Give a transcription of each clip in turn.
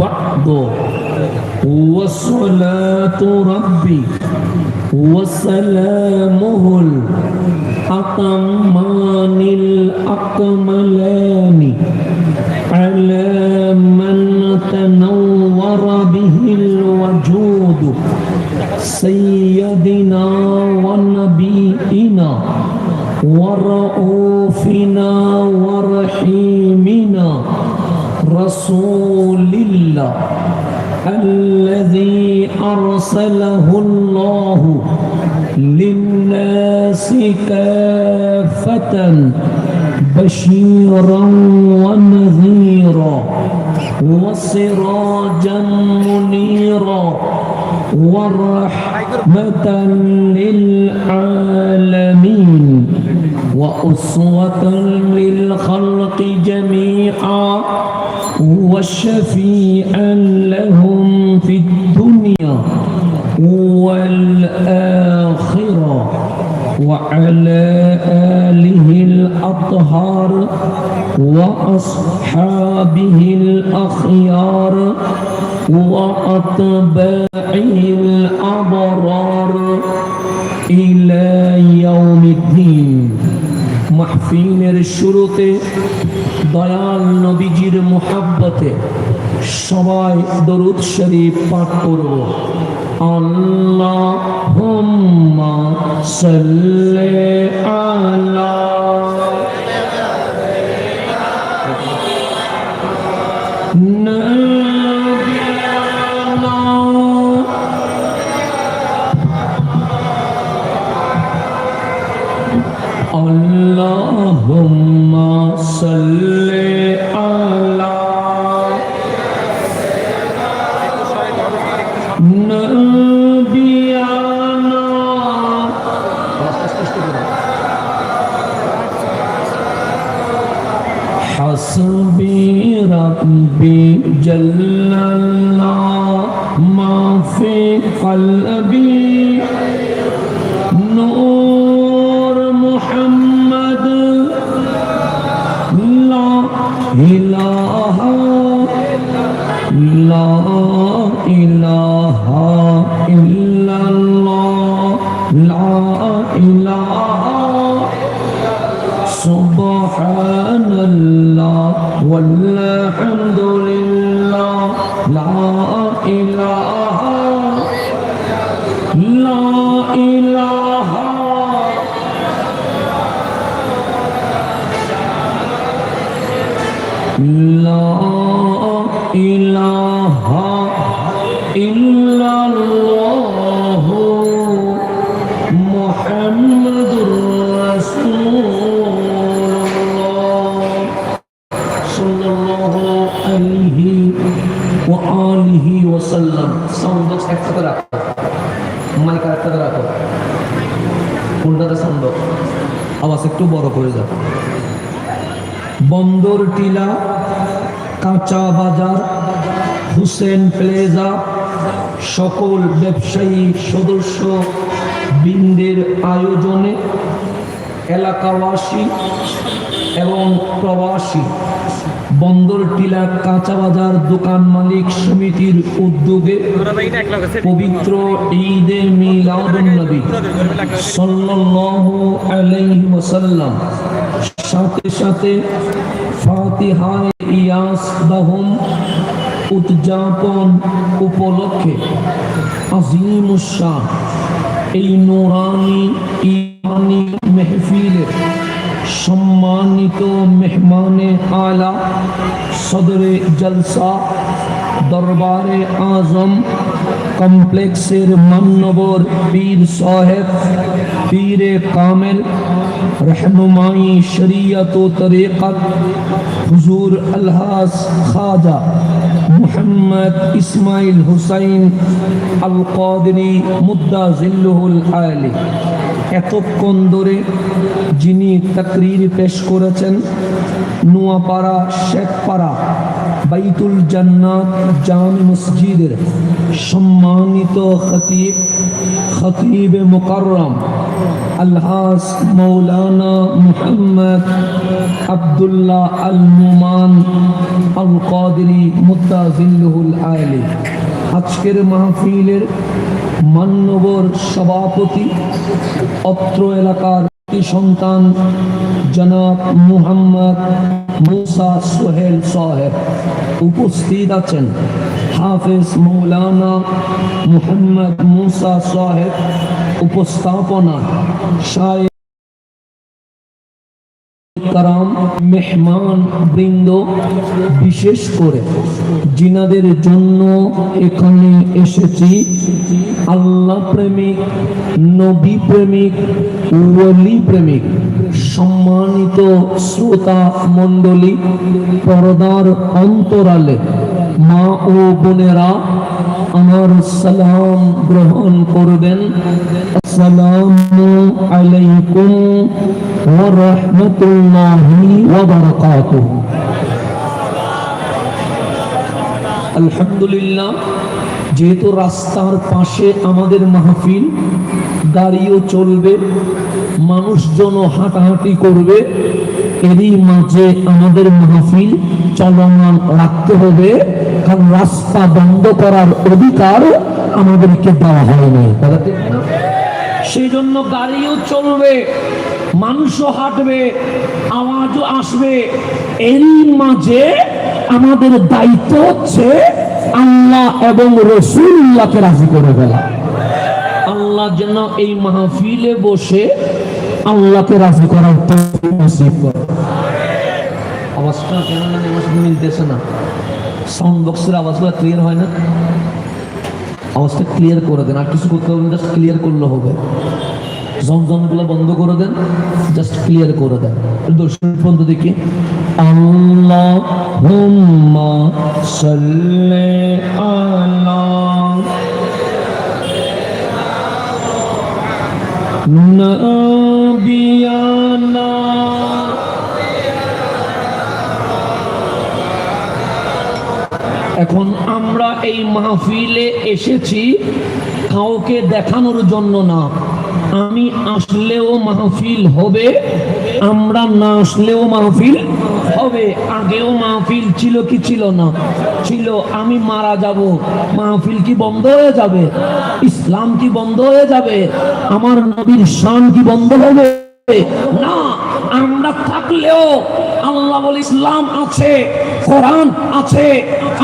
بعد والصلاة ربي وسلامه الأتمان الأكملان على من تنور به الوجود سيدنا ونبينا ورؤوفنا ورحيمنا رسول الله الذي أرسله الله للناس كافة بشيرا ونذيرا وسراجا منيرا ورحمة للعالمين وأسوة للخلق جميعا. وشفيعا لهم في الدنيا والآخرة وعلى آله الأطهار وأصحابه الأخيار وأتباعه الأبرار إلى يوم الدين. محفل الشروط ضلال সবাই দরুদ শরীফ পাঠ করব। আল্লাহ সাল্লি في قلبي نور محمد. لا إله. لا إله إلا الله. لا إله. سبحان الله. ওয়াসাল্লাম। সাউন্ড বক্স একসাথে রাখো। মাইক একসাথে রাখো। কোনটাতে সাউন্ড বক্স আওয়াজ একটু বড় করে যাবে বন্দর টিলা কাঁচা বাজার হুসেন প্লেজা সকল ব্যবসায়ী সদস্য বৃন্দের আয়োজনে এলাকাবাসী এবং প্রবাসী। বন্দর, টিলা, কাঁচা বাজার, দোকান মালিক সমিতির উদ্যোগে পবিত্র ঈদে মিলাদুন নবী সাল্লাল্লাহু আলাইহি ওয়াসাল্লাম। সাথে সাথে ফাতিহায় ইয়াস দাহম উদযাপন উপলক্ষে আজিম শাহ এই নোরানি ইমানি মেহফিলের সম্মানিত মেহমানে আলা صدر جلسہ دربار اعظم کمپلیکسر منور پیر صاحب پیر کامل رہنمائی شریعت و طریقت حضور الحاظ خواجہ محمد اسماعیل حسین القادری مدہ ذلہ العالی এতক্ষণ ধরে যিনি তাকরির পেশ করেছেন, নোয়াপাড়া, শেখপাড়া, বাইতুল জান্নাত জামি মসজিদের সম্মানিত খতিব খতিব মুকরম আলহাস মৌলানা মুহাম্মদ আব্দুল্লাহ আল নুমান আল কাদরি মুত্তাজিল্লুহুল আলী। আজকের মাহফিলের মান্যবর সভাপতি, অত্র এলাকার সন্তান জনাব মুহাম্মদ মুসা সোহেল সাহেব উপস্থিত আছেন। হাফেজ মৌলানা মুহাম্মদ মুসা সাহেব উপস্থাপনা, শায়েখ কারাম মেহমান বৃন্দ বিশেষ করে জিনাদের জন্য এখানে এসেছি। আল্লাহ প্রেমিক, নবী প্রেমিক, ওলি প্রেমিক, সম্মানিত শ্রোতা মণ্ডলী, পর্দার অন্তরালে মা ও বোনেরা আমার সালাম গ্রহণ করবেন। আসসালামু আলাইকুম। ওয়া রাহমাতুল্লাহি ওয়া বারাকাতুহু। আলহামদুলিল্লাহ, যেহেতু রাস্তার পাশে আমাদের মাহফিল, গাড়িও চলবে, মানুষজনও হাঁটাহাঁটি করবে, এরই মাঝে আমাদের মাহফিল চলমান রাখতে হবে, কারণ রাস্তা বন্ধ করার অধিকার আমাদেরকে দেওয়া হয়নি? সেই জন্য গাড়িও চলবে। মানুষও হাঁটবে, আওয়াজও আসবে। এরই মাঝে আমাদের দায়িত্ব হচ্ছে আল্লাহ এবং রসুল্লাহকে রাজি করে ফেলা। আল্লাহ যেন এই মাহফিলে বসে আল্লাহকে রাজি করার নসিব করে। আওয়াজটা কেন না আমার সাথে মিলতেছে না। সাউন্ড বক্সের আওয়াজগুলো ক্লিয়ার হয় না? আওয়াজটা ক্লিয়ার করে দেন। আর কিছু করতে হবে ক্লিয়ার করলে হবে। জমজমগুলো বন্ধ করে দেন জাস্ট ক্লিয়ার করে দেন। দর্শন পর্যন্ত দেখি। আল্লাহ হুম্মা সাল্লি এখন আমরা এই মাহফিলে এসেছি, কাউকে দেখানোর জন্য না। আমি আসলেও মাহফিল হবে, আমরা না আসলেও মাহফিল হবে। আগেও মাহফিল ছিল কি ছিল না? ছিল, আমি মারা যাব, মাহফিল কি বন্ধ হয়ে যাবে? ইসলাম কি বন্ধ হয়ে যাবে? আমার নবীর শান কি বন্ধ হবে? না, আমরা থাকলেও আল্লাহ বলে ইসলাম আছে, কোরআন আছে,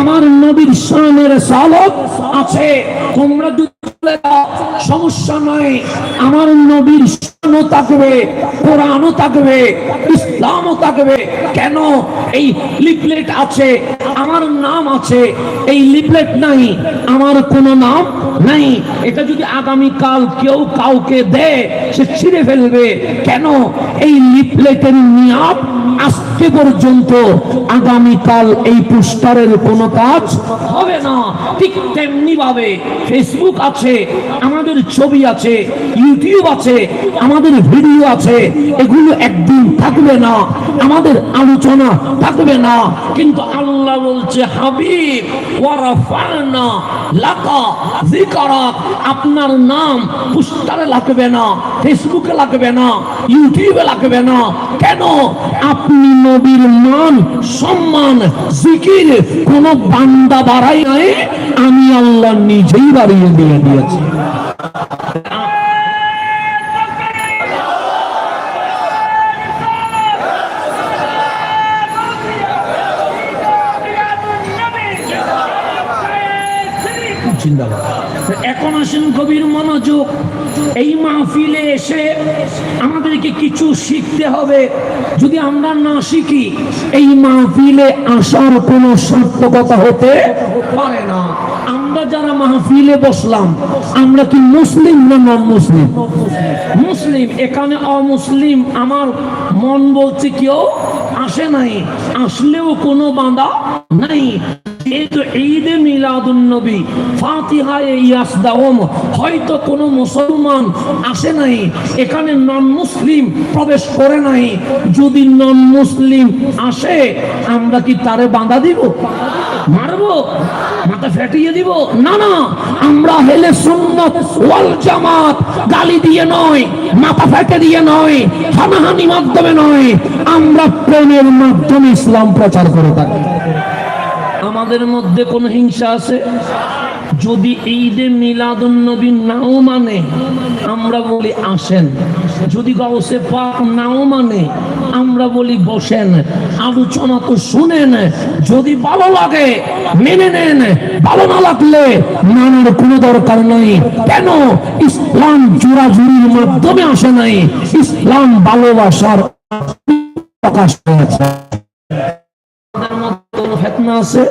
আমার নবীর শানের সালক আছে। তোমরা যদি সমস্যা নাই আমার নবীর শানও থাকবে, কোরআনও থাকবে, ইসলামও থাকবে। কেন? এই লিপলেট আছে, আমার নাম আছে, এই লিফলেট নাই, আমার কোনো নাম নাই। এটা যদি আগামী কাল কেউ কাউকে দেয়, সে ছিঁড়ে ফেলবে। কেন? এই লিপলেটের নিয়াব আজকে পর্যন্ত আগামীকাল এই পোস্টারের কোনো কাজ হবে না। ঠিক তেমনি ভাবে ফেসবুক আছে, আমাদের ছবি আছে ইউটিউব আছে, আমাদের ভিডিও আছে, এগুলো একদিন থাকবে না। আমাদের আলোচনা থাকবে না। কিন্তু আল্লাহ বলছে, হাবিব আপনার নাম পোস্টারে লাগবে না, ফেসবুকে লাগবে না, ইউটিউবে লাগবে না। কেন? আপনি নবীর মান, সম্মান, জিকির কোন বান্দা বাড়াই নাই, আমি আল্লাহ নিজেই বাড়িয়ে দিয়ে দিয়েছি জিন্দাবাদ এখন আসেন কবির মনোযোগ এই মাহফিলে এসে আমাদেরকে কিছু শিখতে হবে। যদি আমরা না শিখি, এই মাহফিলে আসার কোনো সার্থকতা হতে পারে না। আমরা যারা মাহফিলে বসলাম, আমরা কি মুসলিম না নন মুসলিম মুসলিম এখানে অমুসলিম। আমার মন বলছে কেউ আসে নাই। আসলেও কোনো বাঁধা নাই। যেহেতু ঈদে মিলাদ মিলাদুন নবী ফাতিহায়ে ইয়াসদাউম, হয়তো কোনো মুসলমান আসে নাই, এখানে নন মুসলিম প্রবেশ করে নাই। যদি নন মুসলিম আসে, আমরা কি তারে বাঁধা দিব? মারবো? মাথা ফেটিয়ে দিব? না না, আমরা হেলে সুন্নত ওয়াল জামাত, গালি দিয়ে নয়, মাথা ফেটে দিয়ে নয় হানাহানি মাধ্যমে নয়, আমরা প্রেমের মাধ্যমে ইসলাম প্রচার করে থাকি। আমাদের মধ্যে কোনো হিংসা আছে? যদি ঈদে মিলাদুন নবী নাও মানে আমরা বলি আসেন। যদি গাউসে পাক নাও মানে আমরা বলি বসেন। আলোচনা তো শুনেন, যদি ভালো লাগে, মেনে নেন। ভালো না লাগলে মানার কোনো দরকার নেই। কেন? ইসলাম জোরাজুরির মাধ্যমে আসে নাই। ইসলাম ভালোবাসার প্রকাশ হয়েছে। আছে?